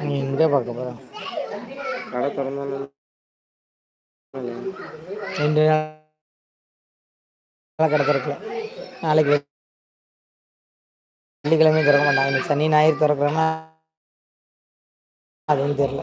நீ எங்கே பார்க்க போகிறோம் கடை திறந்தாலும் ரெண்டு நாள் கடை திறக்கல நாளைக்கு வெள்ளிக்கிழமையும் திறக்க மாட்டாங்க இன்னைக்கு சனி ஞாயிறு திறக்கிறேன்னா அதுவும் தெரில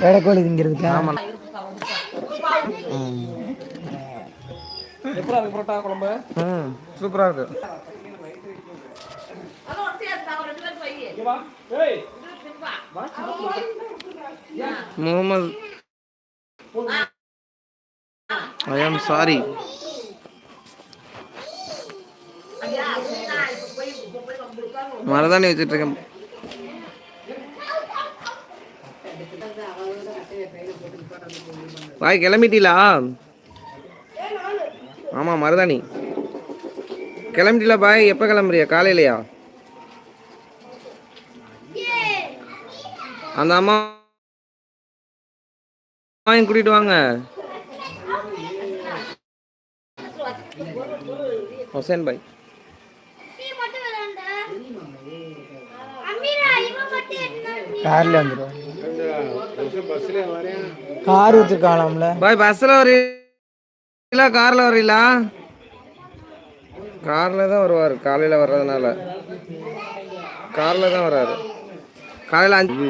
வேடக்கோழி திங்கிறதுக்கா ஆமாம் எப்படா இருக்கு புரோட்டா குழம்பு? ம் சூப்பராக இருக்கு. முகமது. ஐ ஆம் சாரி மரதாணி வச்சுட்டு இருக்கேன் பாய் கிளம்பிட்டீங்களா ஆமாம் மருதாணி. கிளம்பிட்டீங்களா பாய்? எப்போ கிளம்புறியா? காலையிலையா? அந்த அம்மா அம்மாவையும் கூட்டிட்டு வாங்க. ஹுசேன் பாய். காரில் கார் வச்சுருக்காங்களாம்ல. பாய் பஸ்ஸில் வரீங்களா காரில் வரீங்களா காரில் தான் வருவார் காலையில் வர்றதுனால. காரில் தான் வர்றாரு. காலையில் அஞ்சு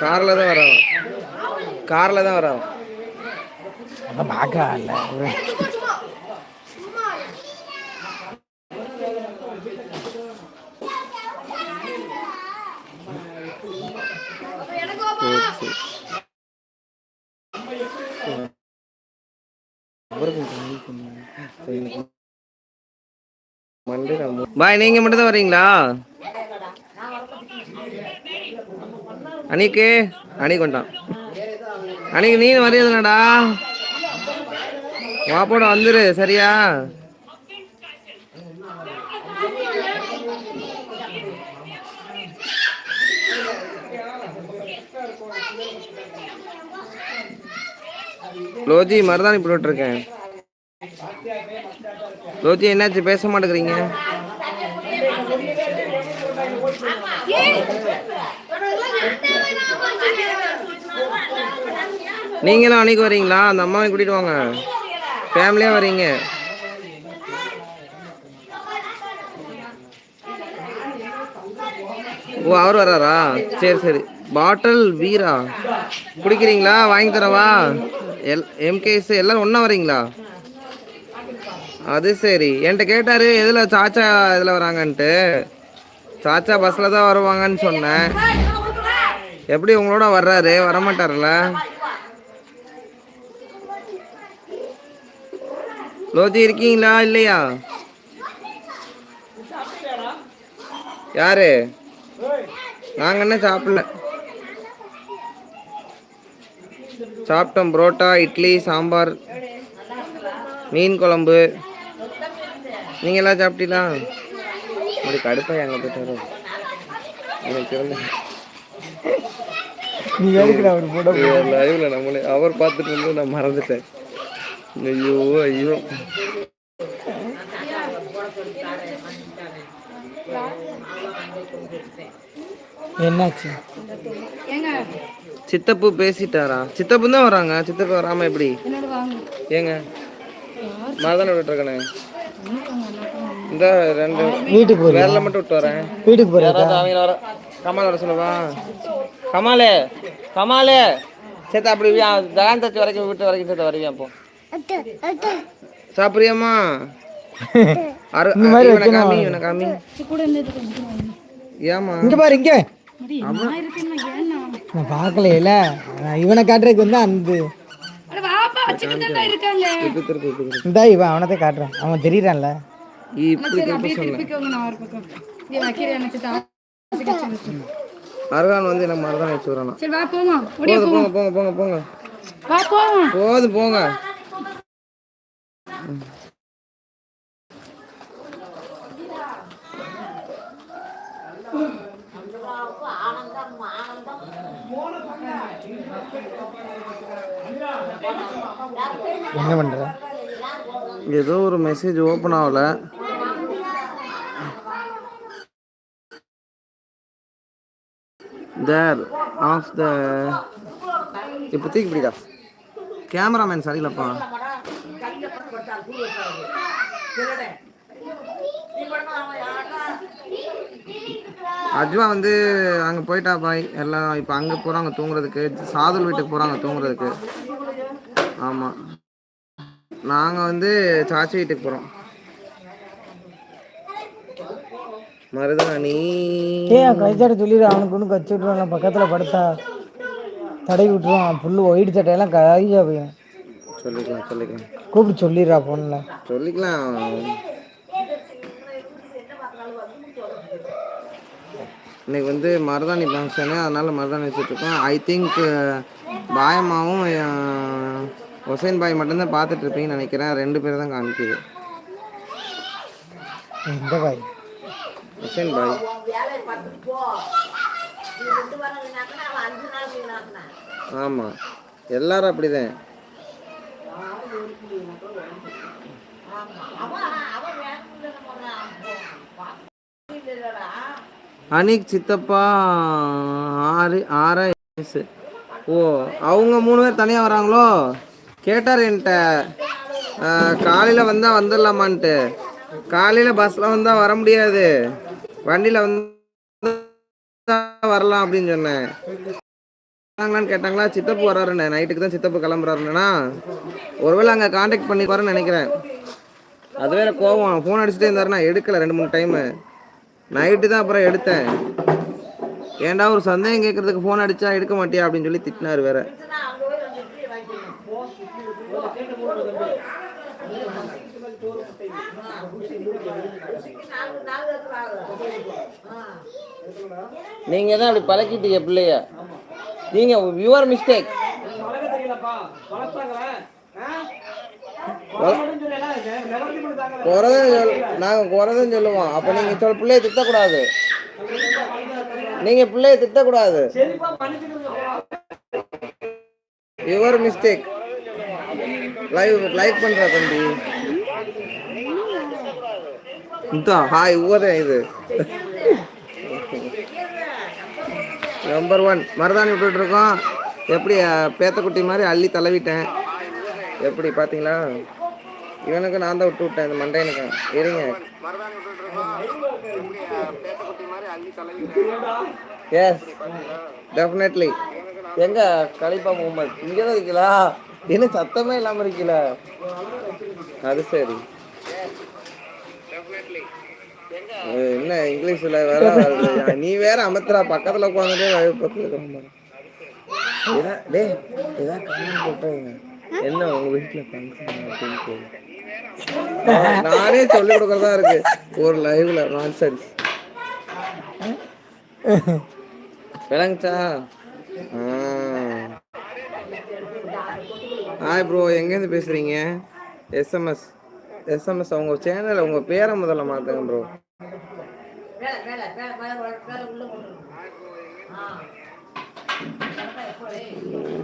காரில் தான் வரான். காரில் தான் வரான். அதான் பார்க்க இல்லை. பாய் நீங்க மட்டும் தான் வரீங்களா அனிக்கு அணிக்கு கொண்டான். அன்னைக்கு நீ வரையதுனடா வாப்போட வந்துரு சரியா? லோஜி மருதாணி போட்டுட்டு விட்டுருக்கேன் லோஜி என்னாச்சு? பேச மாட்டேங்கிறீங்க. நீங்களும் அன்னைக்கு வரீங்களா? அந்த அம்மாவை கூட்டிட்டு வாங்க. ஃபேமிலியா வரீங்க. ஓ அவர் வராரா சரி சரி. பாட்டில் வீரா? குடிக்கிறீங்களா? வாங்கி தரவா? எல் எம்கேஸ் எல்லாரும் ஒன்றா வரீங்களா? அது சரி. என்கிட்ட கேட்டாரு எதில் சாச்சா இதில் வராங்கன்ட்டு. சாச்சா பஸ்ஸில் தான் வருவாங்கன்னு சொன்னேன். எப்படி உங்களோட வர்றாரு? வரமாட்டார்ல லோஜி இருக்கீங்களா இல்லையா? யாரு? நாங்க என்ன சாப்பிடல? சாப்பிட்டோம். புரோட்டா இட்லி சாம்பார் மீன் குழம்பு. நீங்க எல்லாம் சாப்பிட்டீங்களா? ஒரு கடுப்பா எங்க போயிட்டு வரும் எனக்கு தெரியல நீ எதுக்குடா அவர் போட லைவ்ல நம்மளே அவர் பார்த்துட்டு இருந்து நான் மறந்துட்டேன். ஐயோ ஐயோ. என்னாச்சு? சித்தப்பு பேசிட்டாரா? சித்தப்பு தான் வராங்க. சித்தப்பு வராம எப்படி? ஏங்க? மருதான விட்டு இருக்கனே இந்த ரெண்டு வீட்டுக்கு வேலை மட்டும் விட்டு வரேன். வீட்டுக்கு யாராவது அவங்க வர. கமால் வர சொல்லவா? கமாலே. கமாலே. சேத்தா அப்படி தச்சு வரைக்கும் வீட்டு வரைக்கும் சேத்தா வருவியா அப்போ சாப்பிடுறியாம்மா? அரு இவனை காமி இவனை காமி. ஏமா இங்க பாரு இங்க. நான் பார்க்கலையில. இவனை காட்டுறதுக்கு வந்து அந்த இந்தா இவன் அவனத்தை காட்டுறான். அவன் தெரியறான்ல. மருதான் வந்து எனக்கு மருதான் வச்சு போங்க போங்க போங்க போங்க. போங்க போதும் போங்க. என்ன பண்ற? ஏதோ ஒரு மெசேஜ் ஓப்பன் ஆகல. தேர் ஆஃப் த இப்போ தீக்கு பிடிடா கேமராமேன் சரியில்லப்பா. அஜ்வா வந்து அங்கே போயிட்டா பாய். எல்லாம் இப்போ அங்கே போகிறாங்க தூங்குறதுக்கு. சாதுல் வீட்டுக்கு போகிறாங்க தூங்குறதுக்கு. ஆமாம் நாங்கள் வந்து சாச்சி வீட்டுக்கு போகிறோம் மருதாணி. ஏ கைச்சாட சொல்லிடு. அவனுக்கு ஒன்று கச்சி விட்டுருவான் பக்கத்தில் படுத்தா தடவி விட்டுருவான். புல்லு ஒயிட் சட்டையெல்லாம் கையா போயும் சொல்லிக்கலாம் சொல்லிக்கலாம். கூப்பிட்டு சொல்லிடுறா ஃபோனில் சொல்லிக்கலாம். இன்னைக்கு வந்து மருதாணி ஃபங்க்ஷனு அதனால மருதாணி வச்சுட்ருக்கோம் ஐ திங்க் பாயம்மாவும் ஹுசைன் பாய் மட்டும்தான் பார்த்துட்டு இருப்பீங்கன்னு நினைக்கிறேன். ரெண்டு பேர் தான் காமிக்குது. இந்த பாய்? ஹுசைன் பாய். ஆமாம் எல்லாரும் அப்படிதான். அனிக் சித்தப்பா ஆறு ஆறா வயசு ஓ அவங்க மூணு பேர் தனியாக வராங்களோ? கேட்டார் என்கிட்ட. காலையில் வந்தால் வந்துடலாமான்ட்டு. காலையில் பஸ்ஸில் வந்தால் வர முடியாது. வண்டியில் வந்து வரலாம் அப்படின்னு சொன்னேன். வராங்களான்னு கேட்டாங்களா? சித்தப்பு வராருண்ணே நைட்டுக்கு தான் சித்தப்பு கிளம்புறாருண்ணா ஒருவேளை அங்கே காண்டாக்ட் பண்ணிப்பாருன்னு நினைக்கிறேன். அது வேற கோவம். ஃபோன் அடிச்சுட்டே இருந்தாரு நான் எடுக்கல ரெண்டு மூணு டைமு நைட்டு தான் அப்புறம் எடுத்தேன். ஏன்டா ஒரு சந்தேகம் கேட்கறதுக்கு ஃபோன் அடிச்சா எடுக்க மாட்டியா அப்படின்னு சொல்லி திட்டினார் வேற. நீங்க தான் அப்படி பழக்கிட்டீங்க பிள்ளைய. நீங்க யுவர் மிஸ்டேக் குறதான் சொல் நாங்க குறதான் சொல்லுவோம். அப்ப நீங்க சொல் பிள்ளைய திட்டக்கூடாது. நீங்க பிள்ளைய திட்டக்கூடாது. யுவர் மிஸ்டேக் லைவ் லைக் பண்ற தம்பி. இதான் ஹாய் ஊரே இது. நம்பர் ஒன் மருதாணி விட்டுட்டு இருக்கோம். எப்படி பேத்தக்குட்டி மாதிரி அள்ளி தடவிட்டேன் எப்படி பார்த்தீங்களா? இவனுக்கு நான் தான் விட்டு விட்டேன் இந்த மண்டையனுக்கு. இருங்க. எஸ் டெஃபினெட்லி எங்க கலிப்பா முகமது? இங்கே தான் இருக்கீங்களா என்ன சத்தமே இல்லாமல் இருக்கீல அது சரி. என்ன இங்கிலீஷில் வேற நீ வேற அமர்த்துறா பக்கத்தில் உட்காந்துட்டே பக்கத்தில் இதான் டேய் இதான் கமெண்ட் போட்டுருங்க என்ன உங்க வீட்டுல ஃபங்க்ஷன் நானே சொல்லி கொடுக்கறதா இருக்கு. ஒரு லைவ்ல நான்சென்ஸ் விளங்குச்சா? ஹாய் ப்ரோ எங்கேருந்து பேசுறீங்க? எஸ்எம்எஸ் எஸ்எம்எஸ் அவங்க சேனல் உங்க பேரை முதல்ல மாத்துங்க ப்ரோ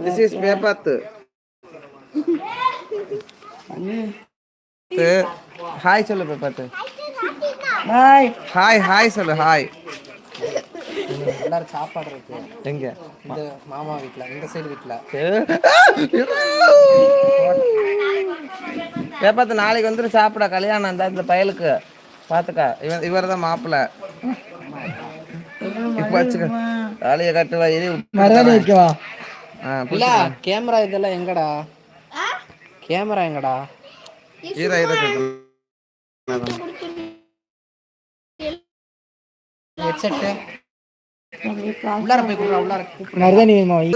திஸ் இஸ் பேப்பாத்து ஹாய் சொல்லு பேப்பாத்து பாய் ஹாய். ஹாய் சொல்லு ஹாய். எல்லாரும் சாப்பாடு இருக்கு. எங்க? இந்த மாமா வீட்ல இந்த சைடு வீட்ல. பேப்பாத்து நாளைக்கு வந்துட்டு சாப்பிட கல்யாணம் அந்த இந்த பயலுக்கு. பாத்துக்க இவன் இவர் தான் மாப்பிள்ள. இப்ப வச்சுக்க தாலியை கட்டுவா வைக்கவா இல்ல கேமரா இதெல்லாம் எங்கடா? கேமரா எங்கடா? இரு கட்டு. ஹெட்செட்டு உள்ளார போய் கொடுறா உள்ளார கூப்பிடு மருதாணி வேணுமா வை?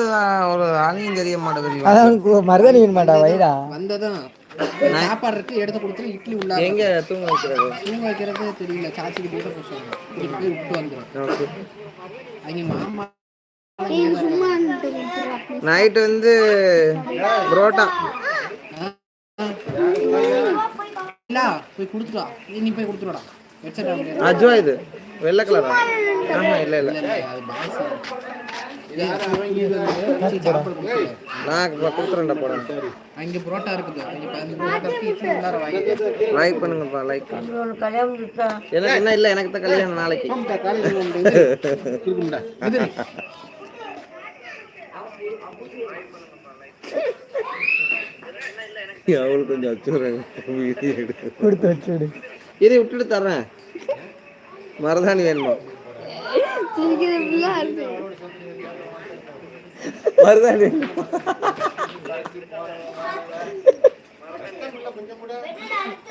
ஒரு ஆளையும் தெரிய மாட்டேங்குது அதான் மருதாணி வேணுமாடா வைடா. வந்ததும். சாப்பாடு இருக்கு எடுத்து கொடுத்துரு இட்லி உள்ளார எங்க தூங்க வைக்கிறது? தூங்க வைக்கிறது தெரியல சாச்சி கிட்ட கூட போய் சொல்லுங்க போய் விட்டு வந்துடும் மாமா நைட்டு வந்து புரோட்டா. இல்ல போய் கொடுத்துடா நீ போய் ஹெட்செட் வாங்க அஜ்வா இது. வெள்ளை கலரா ஆஹா இல்ல இல்ல. அது கொடுத்துரு. நான் இப்போ கொடுத்துறேன்டா போறேன். அங்க புரோட்டா இருக்குது. அங்க பதினஞ்சு புரோட்டா இருக்கு இட்லி உள்ளார வாங்கி லைக் பண்ணுங்கப்பா லைக் எனக்கு என்ன இல்லை எனக்கு தான் கல்யாணம் நாளைக்கு. அவளுக்கு கொஞ்சம் வச்சுடுறேன் கொடுத்து வச்சு விடு. இதை விட்டுட்டு தர்றேன். மருதாணி வேணுமா? மருதாணி வேணுமா?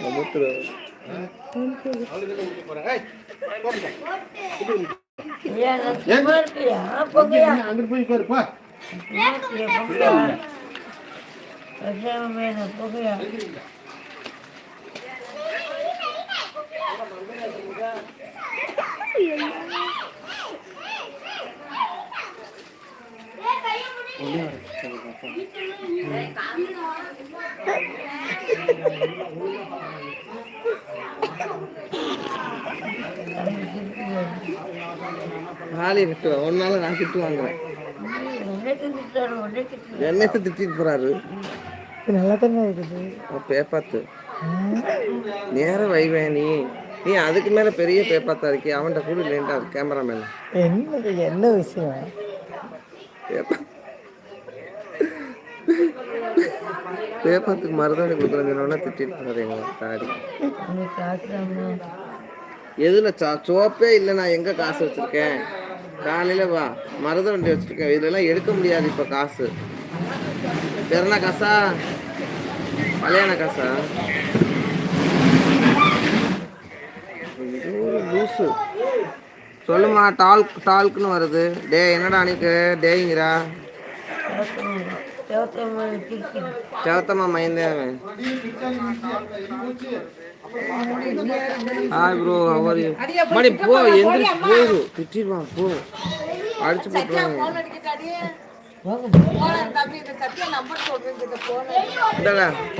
அமுத்துறேன். நாளை திட்டு ஒரு நாள் நான் திட்டு வாங்குறேன். என்னை திட்டிட்டு போறாரு? நல்லா தானே இருக்குது. பேப்பாத்து. நேரம் வைவேன் நீ. நீ அதுக்கு மேல பெரிய பேப்பாத்தா இருக்கே. அவன்கிட்ட கூட இல்லைண்டா கேமராமேன் என்ன என்ன விஷயம்? பேப்பத்துக்கு மருதாணி கொடுக்குறேன்னு திட்டிட்டு போறாரு எங்க தாடி. எதுல சா சோப்பே இல்லை நான் எங்க காசு வச்சிருக்கேன்? காலையில வா. மருத வண்டி வச்சிருக்கேன். இதெல்லாம் எடுக்க முடியாது இப்ப காசு. பெருனா காசா? கல்யாண காசா? லூசு. சொல்லுமா டால்க் டால்க்னு வருது. டே என்னடா அன்னைக்கு டேங்கிறா செவத்தம்மா மயந்தேவன் ஹாய் ப்ரோ அவர் மணி போ எந்திரிச்சு போயிரு திட்டிடுவான் போ அடிச்சு போட்டுருவாங்க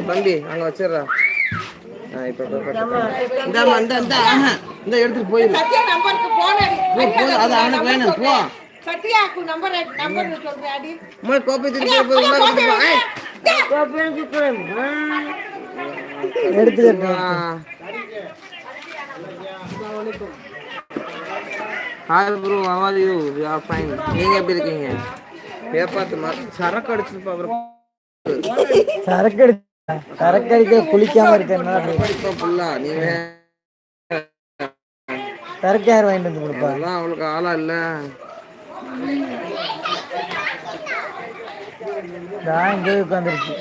தம்பி அங்க வச்சிடுறா. எடுத்துட்டு போயிரு. போ போ அது அவனுக்கு வேணும் போ. சத்யாக்கு நம்பர் நம்பர் சொல்றேன் அடி அம்மா கோப்பை திருப்பி போய் hi bro how are you? We are fine. நீங்க எப்படி இருக்கீங்க? பேப்பாத்து மா சரக்கு அடிச்சிருப்பா சரக்கு அடி சரக்கு அடிக்க குளிக்காம படிப்பா ஃபுல்லா நீ வே- சரக்கு யார் வாங்கிட்டு வந்து கொடுப்பா? அதெல்லாம் அவளுக்கு ஆளா இல்ல. நான் இங்கே உட்காந்துருச்சு.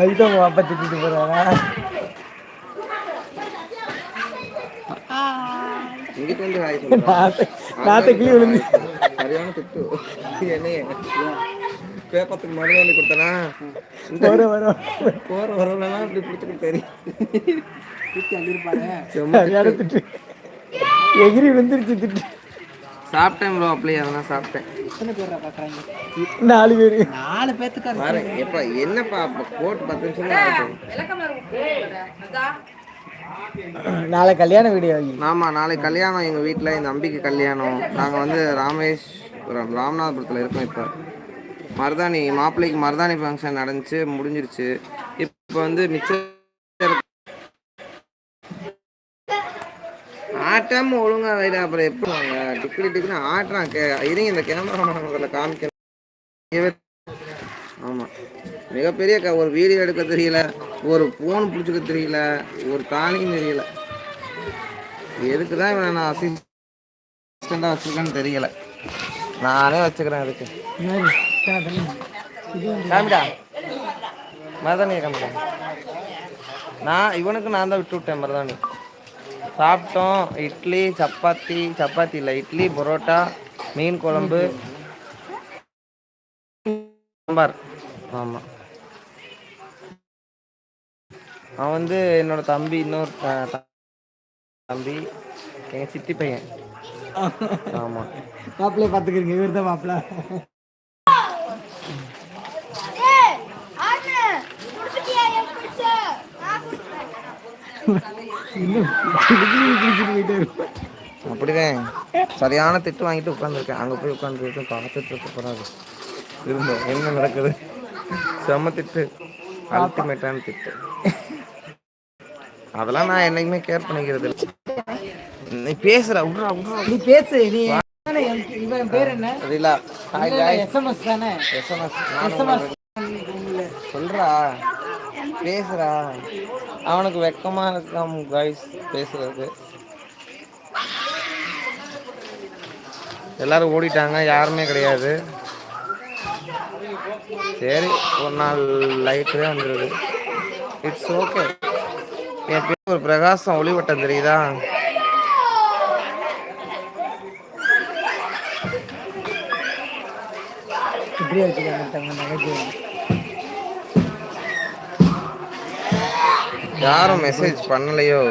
அதுதான் உங்க அப்பா திட்டிட்டு சொல்லுவா நாத்த கிளி விழுந்து. சரியான திட்டு. என்னைய? பேப்பத்துக்கு மறுவாணி கொடுத்தனா? வர வர போற வரலாம் இப்படி பிடிச்சிட்டு தெரியும். சரியான திட்டு. எகிரி விழுந்துருச்சு திட்டு. சாப்பிட்டேன் ப்ரோ அப்படியே அதெல்லாம் சாப்பிட்டேன். எத்தனை பேர் நாலு பேரு. நாலு பேத்துக்கா வரேன் எப்ப என்னப்பா அப்ப போட்டு பத்து நிமிஷம் நாளை கல்யாண வீடியோ ஆமா நாளைக்கு கல்யாணம் எங்க வீட்ல என் தம்பிக்கு கல்யாணம். நாங்க வந்து ராமேஸ்வரம் ராமநாதபுரத்துல இருக்கோம் இப்ப. மருதாணி மாப்பிள்ளைக்கு மருதாணி ஃபங்க்ஷன் நடந்துச்சு முடிஞ்சிருச்சு. இப்போ வந்து மிச்சம் ஆட்டாம ஒழுங்கா வைடா அப்புறம் எப்படி வாங்க? டிக்கெட் டிக்கெட் ஆட்டுறான் கே இருங்க இந்த கேமரா முதல்ல காமிக்கணும் ஆமா. மிகப்பெரிய க ஒரு வீடியோ எடுக்க தெரியல ஒரு ஃபோன் பிடிச்சிக்க தெரியல ஒரு தானியும் தெரியல. எதுக்கு தான் இவனை நான் அசிஸ்டண்டாக வச்சிருக்கேன்னு தெரியல. நானே வச்சுக்கிறேன் அதுக்கு. காமிடா. மருதாணியை காமிடா. நான் இவனுக்கு நான் தான் விட்டு விட்டேன் மருதாணி. சாப்பிட்டோம். இட்லி சப்பாத்தி சப்பாத்தி இல்லை. இட்லி பரோட்டா மீன் குழம்பு சாம்பார். ஆமாம் அவன் வந்து என்னோட தம்பி இன்னொரு தம்பி எங்கள் சித்தி பையன். ஆமாம் மாப்பிள்ளைய பார்த்துக்கிறீங்க இவர் தான் மாப்பிள்ள இருக்கும். அப்படிதான். சரியான திட்டு வாங்கிட்டு உட்காந்துருக்கேன் அங்கே போய் உட்காந்துருக்கேன் பார்த்துட்டு இருக்க போறாரு திரும்ப என்ன நடக்குது? செம்ம திட்டு. அல்டிமேட்டான திட்டு. அதெல்லாம் நான் என்னைக்குமே கேர் பண்ணிக்கிறது இல்லை. நீ பேசுற விட்றா விட்றா. நீ பேசு நீ இவன் பேர் என்ன? ரீலா ஹாய் காய் எஸ்எம்எஸ் தானே? எஸ்எம்எஸ் எஸ்எம்எஸ் சொல்றா. பேசுறா அவனுக்கு வெக்கமா இருக்காம் காய்ஸ் பேசுறதுக்கு எல்லாரும் ஓடிட்டாங்க யாருமே கிடையாது. சரி ஒரு நாள் லைட்டே வந்துடுது இட்ஸ் ஓகே என் பேர் ஒரு பிரகாசம் ஒளிவட்டம் தெரியுதா? இப்படியே வச்சுக்காங்க நகைச்சுவை யாரும் மெசேஜ் பண்ணலையோ?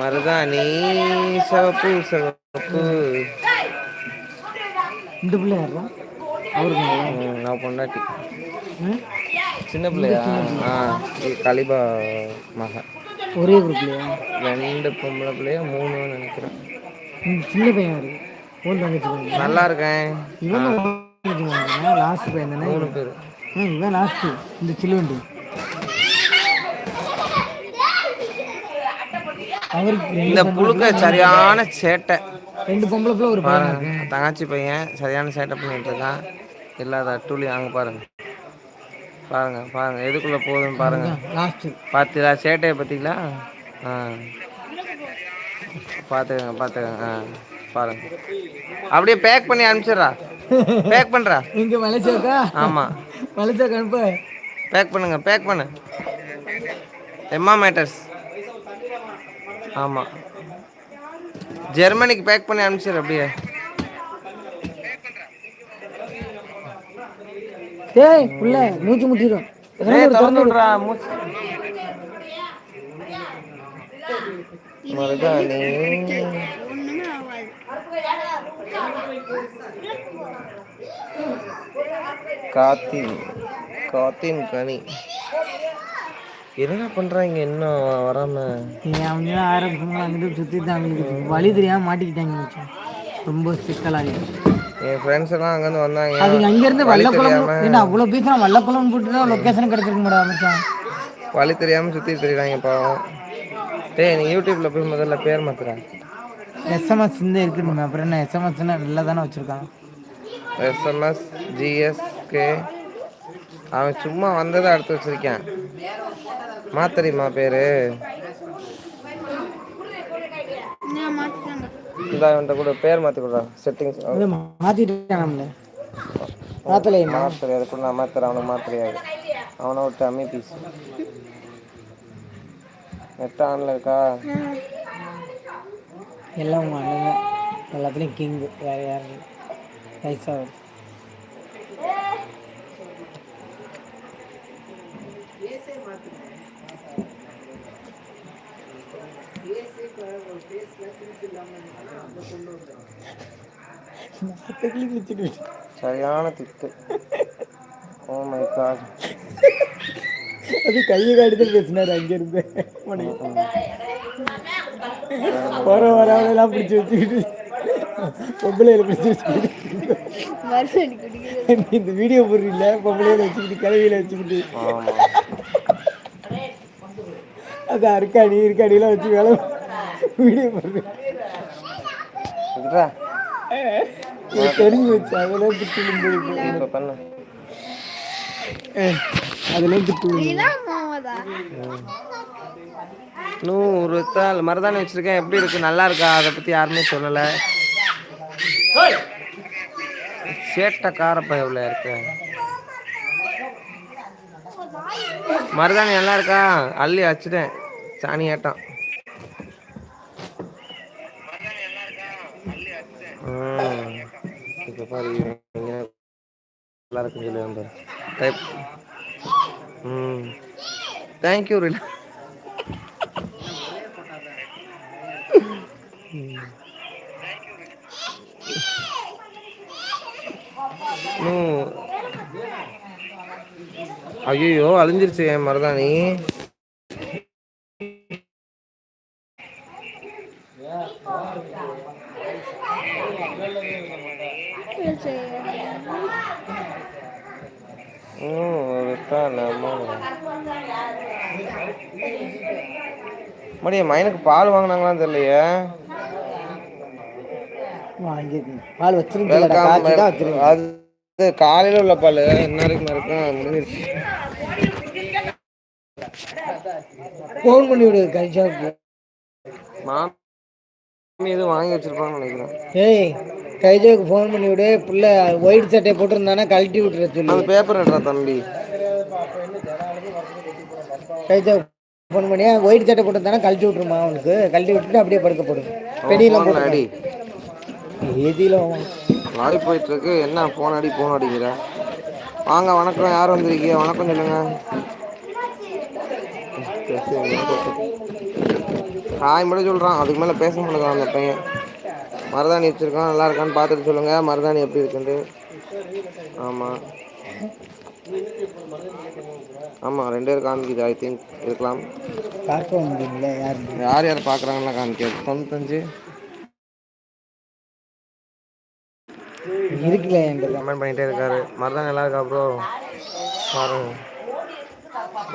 மருதாணி சிவப்பு சிவப்பு. இந்த பிள்ளை யாரும் அவருக்கு நான் பொண்டாட்டி? சின்ன பிள்ளையா? ஆ கலிபா மகன். ஒரே குரூப்லையா ரெண்டு பொம்பளை பிள்ளையா மூணு நினைக்கிறேன். சின்ன பையன் யாரு ஓன் தங்கச்சி நல்லா இருக்கேன். இவன் லாஸ்ட் பையன் தானே? மூணு பேர். ம் இவன் லாஸ்ட் இந்த சில்லுவண்டி. அவருக்கு இந்த புழுக்க சரியான சேட்டை. ரெண்டு பொம்பளை பிள்ளை ஒரு பையன் பாருங்க தங்கச்சி பையன் சரியான சேட்டை பண்ணிட்டு இருக்கான். இல்லாத அட்டூலி அங்க பாருங்க. பாருங்க பாருங்க எதுக்குள்ள போகுதுன்னு பாருங்க. பார்த்தீங்களா சேட்டையை பார்த்தீங்களா ஆ. பார்த்துக்கங்க பார்த்துக்கங்க ஆ பாருங்க. அப்படியே பேக் பண்ணி அனுப்பிச்சிடுறா. பேக் பண்ணுறா இங்க மலைச்சாக்கா ஆமாம் மலைச்சாக்கா அனுப்ப பேக் பண்ணுங்க பேக் பண்ணு. எம்மா மேட்டர்ஸ் ஆமாம் ஜெர்மனிக்கு பேக் பண்ணி அனுப்பிச்சிடு அப்படியே. டேய் புள்ள மூச்சு முட்டிடும். திறந்து விட்றா, மூச்சு. மருதாணி காத்தின் காத்தின் கனி. என்ன பண்றாங்க இன்னும் வராம? அவங்க ஆரம்பிச்சோம்னா அங்கிட்டு சுற்றி அவங்களுக்கு வழி தெரியாம மாட்டிக்கிட்டாங்க. ரொம்ப சிக்கலாகிடுச்சு என் ஃப்ரெண்ட்ஸ் எல்லாம் அங்கேருந்து வந்தாங்க. அவங்க அங்கேருந்து வழி வல்லக்குளம் தெரியாம ஏன்னா அவ்வளோ பீஸ் வல்லக்குளம் போட்டு தான் லொக்கேஷன் கிடச்சிருக்க முடியாது மச்சான். வழி தெரியாம சுத்தி தெரியுறாங்க பாவம். டேய் நீ யூடியூப்ல போய் முதல்ல பேர் மாத்துறா எஸ்எம்எஸ் இந்த இருக்குன்னு அப்புறம் என்ன எஸ்எம்எஸ்னா நல்லா தானே வச்சுருக்கான். எஸ்எம்எஸ் ஜிஎஸ்கே அவன் சும்மா வந்ததை அடுத்து வச்சிருக்கேன். மாத்தறியுமா பேரு. இந்த அவன்கிட்ட கூட பேர் மாத்தி கொடுறா செட்டிங்ஸ் அது மாற்றிட்டான் நம்மள. மாற்றலையுமா மாத்திரை அது கூட நான் மாத்திரை அவனுக்கு மாத்திரையாது அவனை விட்டு அம்மி பீஸ் நெட் ஆன்ல இருக்கா? எல்லாம் உங்கள் அண்ணன். எல்லாத்துலேயும் கிங்கு வேறு யாரும் பைசா சரியான திட்டு. ஓ மை காட் அது கையை காட்டி பேசினார் அங்கேருந்து. வர வரவெல்லாம் பிடிச்சி வச்சுக்கிட்டு. பொம்பளையில பிடிச்சி வச்சுக்கிட்டு. இந்த வீடியோ போடுறீங்கள பொம்பளையில வச்சுக்கிட்டு கலவையில வச்சுக்கிட்டு. அது அருக்காணி இருக்காணிலாம் வச்சு வேலை வீடியோ இது தெரிஞ்சு வச்சு அதெல்லாம். இப்ப பண்ணு. திட்டு விழுந்து. நூறு தாள் மருதாணி வச்சிருக்கேன். எப்படி இருக்கு? நல்லா இருக்கா? அதை பத்தி யாருமே சொல்லல. சேட்டை காரப்பயவுல இருக்க? மருதாணி நல்லா இருக்கா? அள்ளி வச்சுட்டேன் சாணி ஆட்டம். இப்ப பாரு நல்லா இருக்குன்னு சொல்லி டைப். ம் தேங்க்யூ ம் ஐயோ அழிஞ்சிருச்சு என் மருதாணி ம் விட்டா நம்ம மடி என் மயனுக்கு பால் வாங்கினாங்களான்னு தெரியலையே. பால் வச்சிருக்கீங்க அது காலையில உள்ள பால். என்ன இருக்கு? இருக்கும் முடிஞ்சிருச்சு. ஃபோன் பண்ணி விடு கரிஷாவுக்கு மாமி எதுவும் வாங்கி வச்சிருப்பாங்கன்னு நினைக்கிறேன். ஏய் கைஜாவுக்கு ஃபோன் பண்ணி விடு. புள்ள ஒயிட் சட்டையை போட்டிருந்தானா கழட்டி விட்டுற சொல்லு. அந்த பேப்பர் எடுறா தம்பி? கைஜாவுக்கு ஃபோன் பண்ணி ஒயிட் சட்டை போட்டிருந்தானா கழட்டி விட்டுருமா அவனுக்கு? கழட்டி விட்டுட்டு அப்படியே படுக்க போடு பெடியெல்லாம் போட்டு ஏதியில லாரி போயிட்டு இருக்கு என்ன போன் அடி போன் அடிங்கிற வாங்க வணக்கம். யார் வந்திருக்கீங்க? வணக்கம் சொல்லுங்க. ஹாய் மட்டும் சொல்றான். அதுக்கு மேல பேச முடியல அந்த பையன். மருதாணி வச்சிருக்கான். நல்லா இருக்கான்னு பார்த்துட்டு சொல்லுங்க. மருதாணி எப்படி இருக்குன்ட்டு. ஆமா. ஆமா ரெண்டு பேரும் காமிக்குது ஐ திங்க் இருக்கலாம். பார்க்க முடியல யார்? யார் யார் பார்க்குறாங்கலாம் காமிக்காது. தொண்ணூத்தஞ்சு இருக்குல்ல என்கிட்ட கமெண்ட் பண்ணிட்டே இருக்காரு. மருதாணி நல்லா இருக்கா ப்ரோ பாருங்க.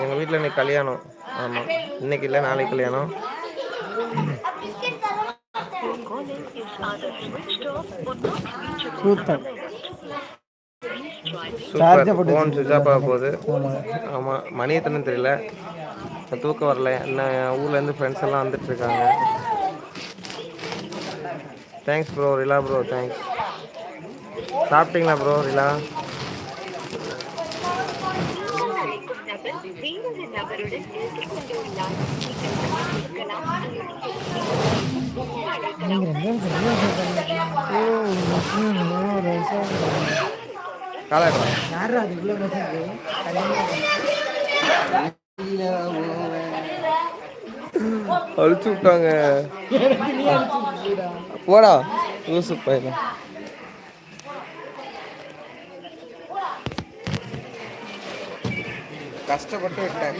எங்கள் வீட்டில் இன்னைக்கு கல்யாணம். ஆமாம் இன்னைக்கு இல்லை நாளைக்கு கல்யாணம். கூத்தம் சூப்பர் ஃபோன் சுவிச் ஆஃப் ஆக போகுது. ஆமாம் மணி எத்தனை தெரியல தூக்கம் வரல. என்ன ஊர்லேருந்து ஃப்ரெண்ட்ஸ் எல்லாம் வந்துட்டு இருக்காங்க. தேங்க்ஸ் ப்ரோ ரிலா ப்ரோ தேங்க்ஸ் சாப்பிட்டீங்களா ப்ரோ ரிலா காலாட்டம் யாரா அது இவ்வளோ அழிச்சு விட்டாங்க போடா. லூசு பையன். கஷ்டப்பட்டு விட்டேன்.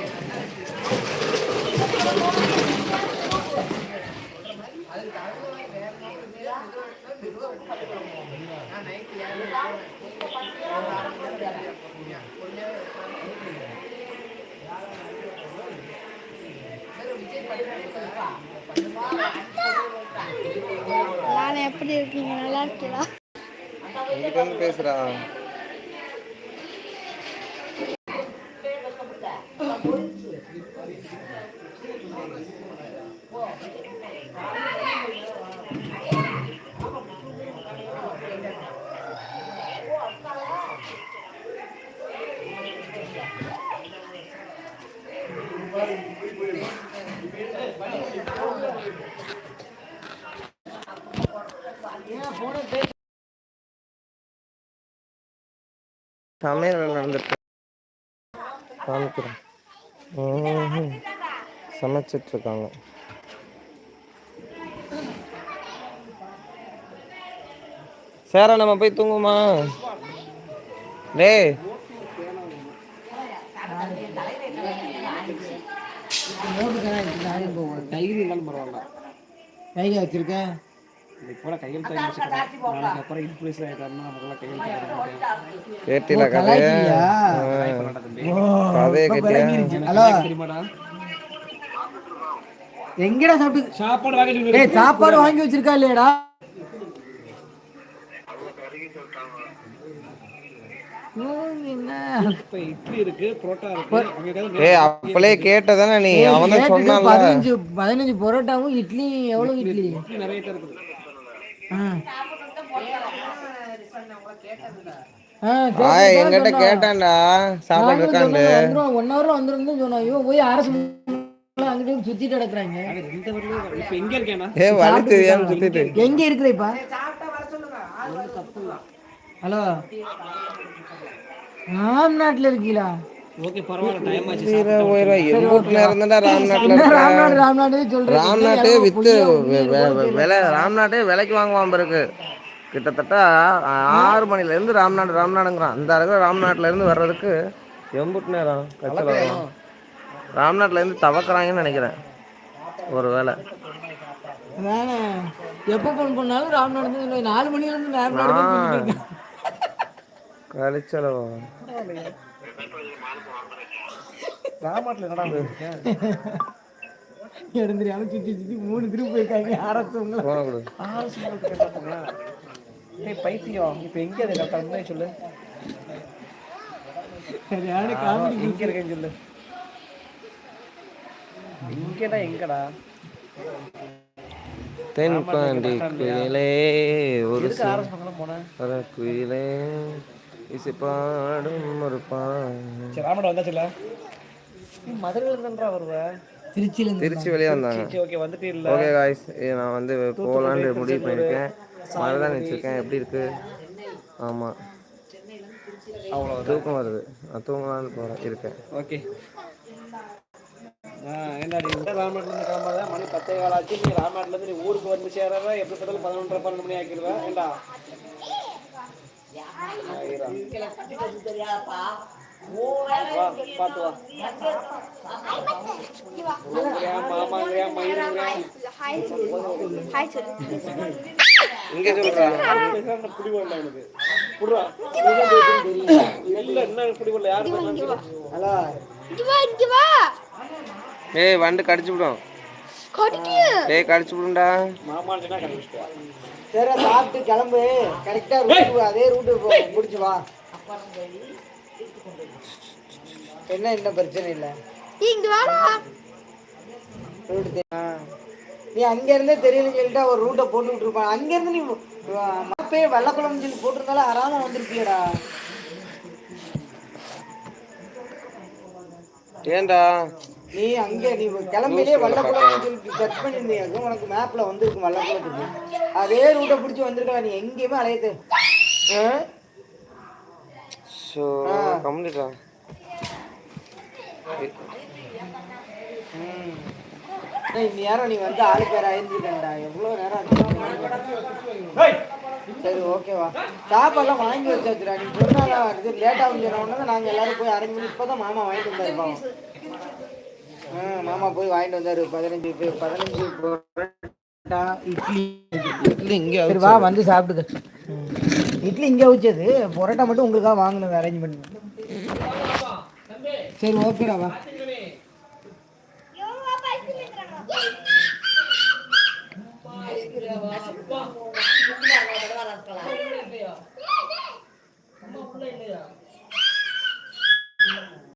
நான் எப்படி இருக்கீங்க? நல்லா இருக்கீங்களா? இங்கிட்ட பேசுறா? சமையல் நடந்துட்டு காமிக்கிறேன். சமைச்சிட்டு இருக்காங்க சேரா நம்ம போய் தூங்குமா டே டைரி இருந்தாலும் பரவாயில்ல. வச்சிருக்கேன் இன்னைக்கு போல கையெழுத்து வாங்கி வச்சுக்கிறேன் நாளைக்கு அப்புறம் இன்ஃபுளுஸ் ஆகிட்டாருன்னா நமக்கெல்லாம் கையெழுத்து போட மாட்டேன் கேட்டில கதைய கலாய்க்கிறியா? கதையை கேட்டியா ஹலோ தெரியுமாடா எங்கடா சாப்பிட்டு சாப்பாடு வாங்கி சொல்லி ஏய் சாப்பாடு வாங்கி வச்சிருக்கா இல்லையடா அப்பளே கேட்டதானே நீ அவன் பதினஞ்சு பதினஞ்சு பரோட்டாவும் இட்லி எவ்வளவு இட்லி இட்லி நிறைய இருக்குது ஆ. ஆ, ஆ கேட்டு எங்கிட்ட சொன்னான். கேட்டான்டா. சாப்பாடு நாங்களும் இருக்காண்டு சொன்னோம், வந்துருவோம், one hour ல வந்துரும்னு சொன்னோம். இவன் போய் அரசு அங்கிட்டு இங்கிட்டு சுத்திட்டு கிடக்குறாங்க. இப்போ எங்க இருக்கேனா? எங்க ஹலோ? ராம்நாட்ல இருக்கீங்களா ராம்நாட்டே வித்து விலை ராம்நாட்டே விலைக்கு வாங்குவான் பிறகு கிட்டத்தட்ட ஆறு மணில இருந்து ராம்நாடு ராம்நாடுங்கிறான். அந்த அளவுக்கு ராம்நாட்டுல இருந்து வர்றதுக்கு எம்புட்டு நேரம் கச்சல வரும் ராம்நாட்டுல இருந்து தவக்குறாங்கன்னு நினைக்கிறேன். ஒரு வேலை எப்போ ஃபோன் பண்ணாலும் ராம்நாடு தான் சொல்லுவேன். நாலு மணில இருந்து ராம்நாடு தான் சொல்லிட்டு இருக்கேன். கழிச்சலவா எடுந்துரியாம சுத்தி சுத்தி மூணு திருப்பி போயிருக்காங்க. போன கொடு. பைத்தியம். இப்போ எங்க இருக்கு? கரெக்டாக உண்மையை சொல்லு. சரியான காமெடி எங்க இருக்கேன்னு சொல்லு. இங்கடா எங்கடா? தென்பாண்டி குயிலே ஒரு ஆர்எஸ் பக்கம் போனேன் குயிலே இசை பாடும் ஒரு பாடு சரி ராமடா வந்தாச்சுல நீ மதுரையில இருந்தா வருவ? திருச்சியில திருச்சி வெளியே வந்தாங்க. ஓகே வந்துட்டு இல்ல ஓகே காய்ஸ் நான் வந்து போகலான்னு முடிவு பண்ணியிருக்கேன். மருதான் வச்சுருக்கேன் எப்படி இருக்கு? ஆமாம் அவ்வளோ தூக்கம் வருது. நான் தூங்கலான்னு போகிறேன் இருக்கேன். ஓகே இந்த இருந்து கிளம்பாத மணி பத்தே கால் ஆச்சு. நீ ராமநாட்டில் இருந்து நீ ஊருக்கு வந்து சேரவ எப்படி பார்த்தாலும் பதினொன்றரை பன்னெண்டு மணி ஆக்கிடுவ? ஏண்டா? இங்கே பேசாம புடி வரல எனக்கு புடுறா இல்ல என்ன புடி வரல யாரு சொல்லு. இங்க வா இங்க வா ஏய் வண்டு கடிச்சு விடும். கடிக்கு. டேய் கடிச்சு விடும்டா. மாமான்னு சொன்னா கண்டுபிடிச்சிட்டா சரி சாப்பிட்டு கிளம்பு. கரெக்டா ரூட்டு அதே ரூட்டு பிடிச்சி வா. என்ன என்ன பிரச்சனை இல்லை? இங்க வாடா. ரூட்டு நீ அங்க இருந்தே தெரியலன்னு சொல்லிட்டு ஒரு ரூட்டை போட்டு விட்டுருப்பான் அங்க இருந்து நீ மப்பே வெள்ளக்குளம்னு சொல்லி போட்டிருந்தாலும் ஆறாம வந்திருப்பியடா. ஏன்டா? நீ அங்க நீ கிளம்பிலே வெள்ளக்குளம்னு சொல்லி கட் பண்ணியிருந்தீங்க. உனக்கு மேப்ல வந்திருக்கும் வெள்ளக்குளத்துக்கு அதே ரூட்டை பிடிச்சி வந்திருக்கலாம். நீ எங்கேயுமே அலையது ஸோ கம்ப்ளீட்டா இந்த நேரம் நீ வந்து ஆளு பேர் ஆயிருந்துட்டா எவ்வளோ நேரம் ஆச்சு? சரி ஓகேவா சாப்பாடுலாம் வாங்கி வச்சாச்சுடா. நீ சொன்னாதான் இது லேட் ஆகும் சொன்ன உடனே நாங்கள் எல்லாரும் போய் அரேஞ்ச் பண்ணி இப்போ தான் மாமா வாங்கிட்டு வந்தாரு பாவம் ஆ மாமா போய் வாங்கிட்டு வந்தாரு. பதினஞ்சு பதினஞ்சு இட்லி. இட்லி இங்கே வா வந்து சாப்பிடுங்க. இட்லி இங்கே வச்சது பொரோட்டா மட்டும் உங்களுக்காக வாங்கினது அரேஞ்ச்மெண்ட் சரி ஓகேடா வா. அம்மா